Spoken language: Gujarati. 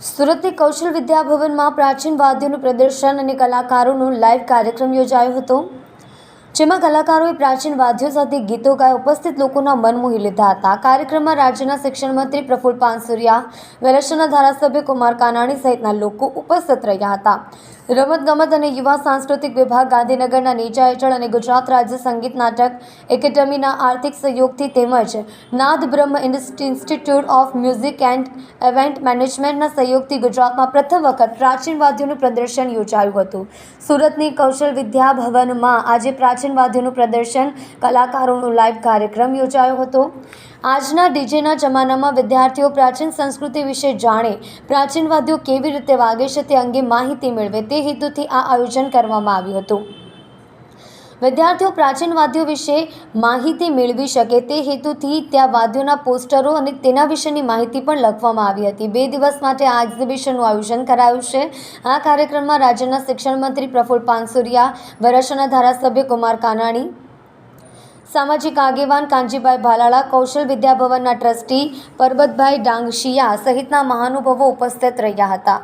સુરતની કૌશલ વિદ્યાભવનમાં પ્રાચીન વાદ્યોનું પ્રદર્શન અને કલાકારોનો લાઈવ કાર્યક્રમ યોજાયો હતો. જેમાં કલાકારોએ પ્રાચીન વાદ્યો સાથે ગીતો ગાય ઉપસ્થિત લોકોના મન મોહી લીધા હતા. કાર્યક્રમમાં રાજ્યના શિક્ષણ મંત્રી પ્રફુલ પાનસુરિયા વેલેશના ધારાસભ્ય કુમાર કાનાણી સહિતના લોકો ઉપસ્થિત રહ્યા હતા. રમતગમત અને યુવા સાંસ્કૃતિક વિભાગ ગાંધીનગરના નીચા હેઠળ અને ગુજરાત રાજ્ય સંગીત નાટક એકેડમીના આર્થિક સહયોગથી તેમજ Nad Brahma inst- institute of music and event મેનેજમેન્ટના સહયોગથી ગુજરાતમાં પ્રથમ વખત પ્રાચીન વાદ્યોનું પ્રદર્શન યોજાયું હતું. સુરતની કૌશલ વિદ્યા ભવનમાં આજે પ્રાચીન વાદ્યોનું પ્રદર્શન, કલાકારોનો લાઈવ કાર્યક્રમ યોજાયો હતો. આજના ડીજેના જમાનામાં વિદ્યાર્થીઓ પ્રાચીન સંસ્કૃતિ વિશે જાણે પ્રાચીન વાદ્યો કેવી રીતે વાગે છે તે અંગે માહિતી મેળવે તે હેતુથી આ આયોજન કરવામાં આવ્યું હતું. વિદ્યાર્થીઓ પ્રાચીન વાદ્યો વિશે માહિતી મેળવી શકે તે હેતુથી ત્યાં વાદ્યોના પોસ્ટરો અને તેના વિશેની માહિતી પણ લખવામાં આવી હતી. બે દિવસ માટે આ એક્ઝિબિશનનું આયોજન કરાયું છે. આ કાર્યક્રમમાં રાજ્યના શિક્ષણ મંત્રી પ્રફુલ પાનસુરિયા વરાછાના ધારાસભ્ય કુમાર કાનાણી, સામાજિક આગેવાન કાંજીભાઈ ભાલાળા, કૌશલ વિદ્યાભવનના ટ્રસ્ટી પરબતભાઈ ડાંગશિયા સહિતના મહાનુભાવો ઉપસ્થિત રહ્યા હતા.